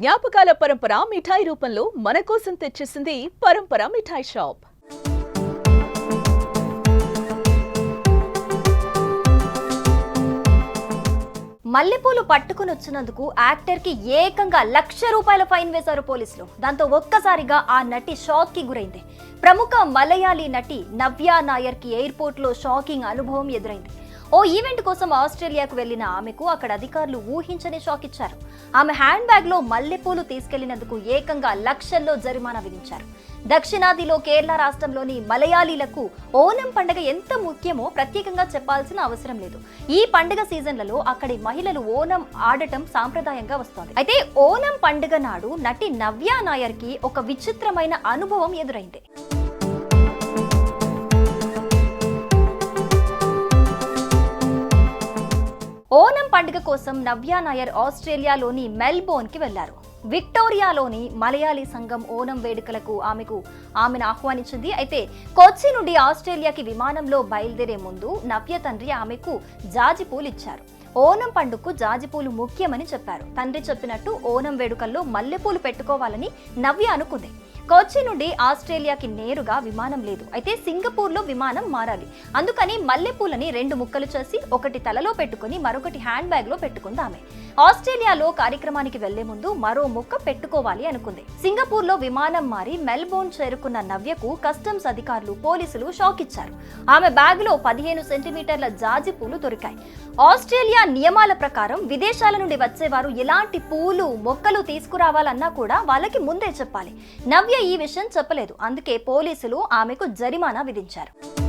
జ్ఞాపకాల పరంపర మిఠాయి రూపంలో మన కోసం తెచ్చేసింది పరంపర మిఠాయి షాప్. మల్లెపూలు పట్టుకుని వచ్చినందుకు యాక్టర్కి ఏకంగా లక్ష రూపాయల ఫైన్ వేశారు పోలీసులు. దాంతో ఒక్కసారిగా ఆ నటి షాక్కి గురైంది. ప్రముఖ మలయాళీ నటి నవ్య నాయర్కి ఎయిర్పోర్ట్లో షాకింగ్ అనుభవం ఎదురైంది. ఓ ఈవెంట్ కోసం ఆస్ట్రేలియాకు వెళ్ళిన ఆమెకు అక్కడ అధికారులు ఊహించని షాక్ ఇచ్చారు. ఆమె హ్యాండ్ బ్యాగ్లో మల్లెపూలు తీసుకెళ్ళినందుకు ఏకంగా లక్షల్లో జరిమానా విధించారు. దక్షిణాదిలో కేరళ రాష్ట్రంలోని మలయాళీలకు ఓనం పండుగ ఎంత ముఖ్యమో ప్రత్యేకంగా చెప్పాల్సిన అవసరం లేదు. ఈ పండుగ సీజన్లలో అక్కడి మహిళలు ఓనం ఆడటం సాంప్రదాయంగా వస్తోంది. అయితే ఓనం పండుగ నాడు నటి నవ్య నాయర్కి ఒక విచిత్రమైన అనుభవం ఎదురైంది. కోసం నవ్య నాయర్ ఆస్ట్రేలియాలోని మెల్బోర్న్కి వెళ్ళారు. విక్టోరియాలోని మలయాళీ సంఘం ఓనం వేడుకలకు ఆమెకు ఆమెను ఆహ్వానించింది. అయితే కొచ్చి నుండి ఆస్ట్రేలియాకి విమానంలో బయలుదేరే ముందు నవ్య తండ్రి ఆమెకు జాజి పూలు ఇచ్చారు. ఓనం పండుగకు జాజిపూలు ముఖ్యమని చెప్పారు. తండ్రి చెప్పినట్టు ఓనం వేడుకల్లో మల్లెపూలు పెట్టుకోవాలని నవ్య అనుకుంది. కొచ్చి నుండి ఆస్ట్రేలియాకి నేరుగా విమానం లేదు. అయితే సింగపూర్లో విమానం మారాలి. అందుకని మల్లెపూలని రెండు ముక్కలు చేసి ఒకటి తలలో పెట్టుకుని మరొకటి హ్యాండ్ బ్యాగ్లో పెట్టుకుంది ఆమె ఆస్ట్రేలియాలో కార్యక్రమానికి వెళ్ళే ముందు మరో ముక్క పెట్టుకోవాలి అనుకుంది. సింగపూర్లో విమానం మారి మెల్బోర్న్ చేరుకున్న నవ్యకు కస్టమ్స్ అధికారులు పోలీసులు షాక్ ఇచ్చారు ఆమె బ్యాగ్లో పదిహేను సెంటీమీటర్ల జాజి పూలు దొరికాయి. ఆస్ట్రేలియా నియమాల ప్రకారం విదేశాల నుండి వచ్చేవారు ఎలాంటి పూలు మొక్కలు తీసుకురావాలన్నా కూడా వాళ్ళకి ముందే చెప్పాలి. నవ్య ఈ విషయం చెప్పలేదు. అందుకే పోలీసులు ఆమెకు జరిమానా విధించారు.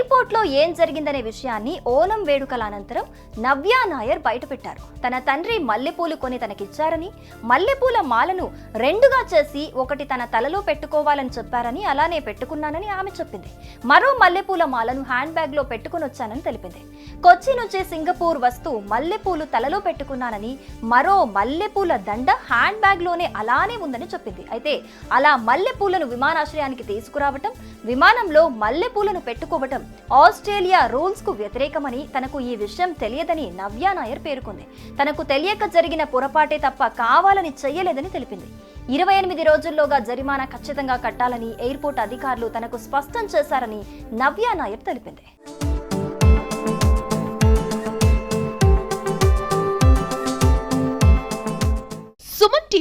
ఎయిర్పోర్ట్లో ఏం జరిగిందనే విషయాన్ని ఓనం వేడుకల అనంతరం నవ్యా నాయర్ బయటపెట్టారు. తన తండ్రి మల్లెపూలు కొని తనకిచ్చారని మల్లెపూల మాలను రెండుగా చేసి ఒకటి తన తలలో పెట్టుకోవాలని చెప్పారని అలానే పెట్టుకున్నానని ఆమె చెప్పింది. మరో మల్లెపూల మాలను హ్యాండ్ బ్యాగ్లో పెట్టుకుని వచ్చానని తెలిపింది. కొచ్చి నుంచి సింగపూర్ వస్తూ మల్లెపూలు తలలో పెట్టుకున్నానని మరో మల్లెపూల దండ హ్యాండ్ బ్యాగ్లోనే అలానే ఉందని చెప్పింది. అయితే అలా మల్లెపూలను విమానాశ్రయానికి తీసుకురావటం విమానంలో మల్లెపూలను పెట్టుకోవటం ఆస్ట్రేలియా రూల్స్కు వ్యతిరేకమని తనకు ఈ విషయం తెలియదని నవ్యా నాయర్ పేర్కొంది. తనకు తెలియక జరిగిన పొరపాటే తప్ప కావాలని చెయ్యలేదని తెలిపింది. ఇరవై ఎనిమిది రోజుల్లోగా జరిమానా ఖచ్చితంగా కట్టాలని ఎయిర్పోర్ట్ అధికారులు తనకు స్పష్టం చేశారని నవ్యా నాయర్ తెలిపింది.